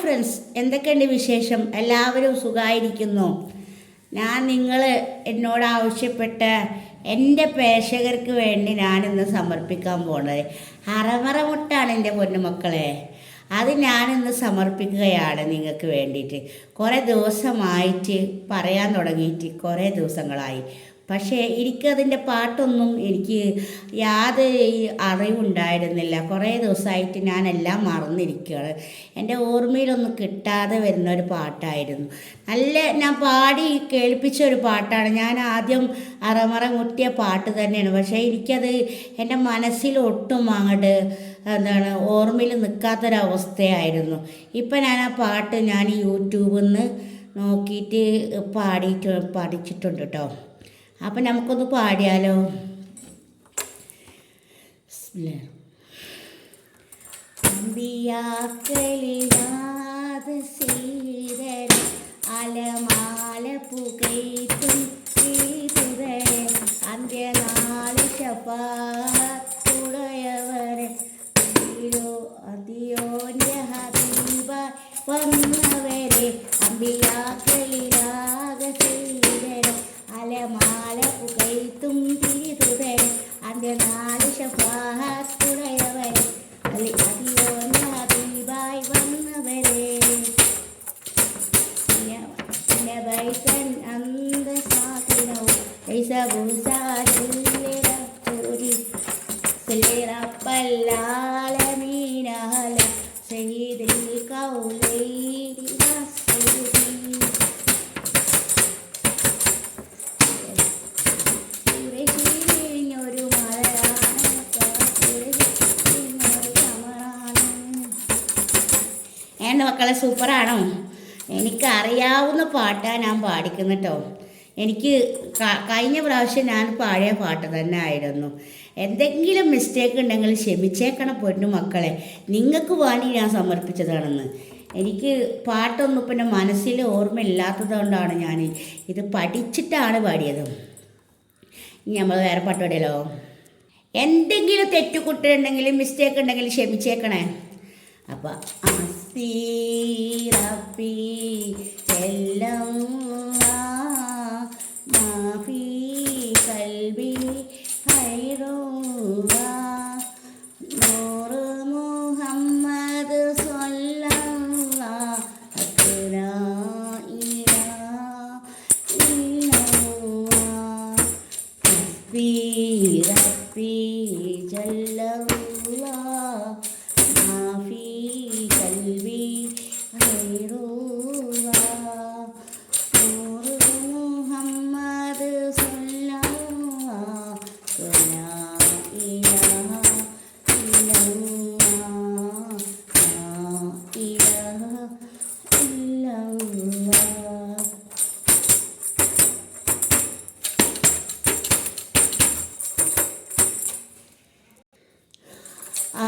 Friends എന്തൊക്കെയുണ്ട് വിശേഷം? എല്ലാവരും സുഖമായിരിക്കുന്നു ഞാൻ നിങ്ങൾ എന്നോട് ആവശ്യപ്പെട്ട എന്റെ പ്രേക്ഷകർക്ക് വേണ്ടി ഞാനിന്ന് സമർപ്പിക്കാൻ പോണത്. അറമറ മുട്ടാണ് എന്റെ പൊന്നുമക്കളെ. അത് ഞാനിന്ന് സമർപ്പിക്കുകയാണ് നിങ്ങൾക്ക് വേണ്ടിയിട്ട്. കുറേ ദിവസമായിട്ട് പറയാൻ തുടങ്ങിയിട്ട് കുറേ ദിവസങ്ങളായി. പക്ഷേ എനിക്കതിന്റെ പാട്ടൊന്നും എനിക്ക് യാതൊരു അറിവുണ്ടായിരുന്നില്ല. കുറേ ദിവസമായിട്ട് ഞാനെല്ലാം മറന്നിരിക്കുകയാണ്. എന്റെ ഓർമ്മയിലൊന്നും കിട്ടാതെ വരുന്ന ഒരു പാട്ടായിരുന്നു. നല്ല ഞാൻ പാടി കേൾപ്പിച്ച ഒരു പാട്ടാണ്. ഞാൻ ആദ്യം അറമറ മുട്ടിയ പാട്ട് തന്നെയാണ്. പക്ഷേ എനിക്കത് എന്റെ മനസ്സിൽ ഒട്ടും അങ്ങോട്ട് എന്താണ് ഓർമ്മയിൽ നിൽക്കാത്തൊരവസ്ഥയായിരുന്നു. ഇപ്പം ഞാൻ ആ പാട്ട് ഞാൻ യൂട്യൂബിൽ നിന്ന് നോക്കിയിട്ട് പാടിയിട്ട് പഠിച്ചിട്ടുണ്ട് കേട്ടോ. അപ്പം നമുക്കൊന്ന് പാടിയാലോ. അമ്പിയാക്കളിലാത് അലമാല പുകയ്ത്തും അതിയോ വന്നവരെ അമ്പിയാക്കളിലാകെ ബൈതൻ അന്തസാധനവും സാക്കിനവും ലൈസ ബുസാരില്ലൂരി സിറപ്പല്ലാലമീനഹല സയ്യിദിൽ സമറാണ് എന്റെ മക്കളെ സൂപ്പറാണോ? എനിക്കറിയാവുന്ന പാട്ടാണ് ഞാൻ പാടിക്കുന്നത് കേട്ടോ എനിക്ക് കഴിഞ്ഞ പ്രാവശ്യം ഞാൻ പാടിയ പാട്ട് തന്നെ ആയിരുന്നു എന്തെങ്കിലും മിസ്റ്റേക്ക് ഉണ്ടെങ്കിൽ ക്ഷമിച്ചേക്കണം പൊന്നു മക്കളെ. നിങ്ങൾക്ക് വേണ്ടി ഞാൻ സമർപ്പിച്ചതാണെന്ന്. എനിക്ക് പാട്ടൊന്നും പിന്നെ മനസ്സിൽ ഓർമ്മയില്ലാത്തതുകൊണ്ടാണ് ഞാൻ ഇത് പഠിച്ചിട്ടാണ് പാടിയത്. ഇനി നമ്മൾ വേറെ പാട്ട് പാടിയല്ലോ എന്തെങ്കിലും തെറ്റുകുട്ടുണ്ടെങ്കിലും മിസ്റ്റേക്ക് ഉണ്ടെങ്കിൽ ക്ഷമിച്ചേക്കണേ. അപ്പം മാഫി എല്ലല്ലാ മാഫി കൽബി ഹൈറുള്ള നൂറ് മുഹമ്മദ് സ്വല്ലല്ലാ അസ്ലാ ഇല്ലല്ലാ റബ്ബി റബ്ബി ജല്ലല്ലാ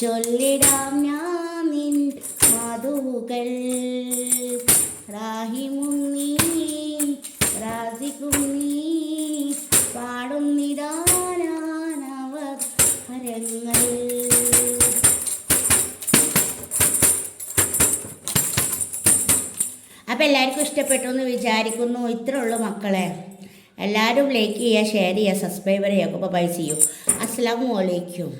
ചൊല്ലിടാം ഞാൻ നിൻ മധുകൾ റാഹിമും നീ റാസിക്കും നീ ഹരങ്ങൾ അപ്പം എല്ലാവർക്കും ഇഷ്ടപ്പെട്ടു എന്ന് വിചാരിക്കുന്നു. ഇത്രേ ഉള്ളൂ മക്കളെ. എല്ലാവരും ലൈക്ക് ചെയ്യുക ഷെയർ ചെയ്യുക സബ്സ്ക്രൈബർ ചെയ്യുക. അപ്പോൾ ബൈ ചെയ്യൂ അസ്സാം വലൈക്കും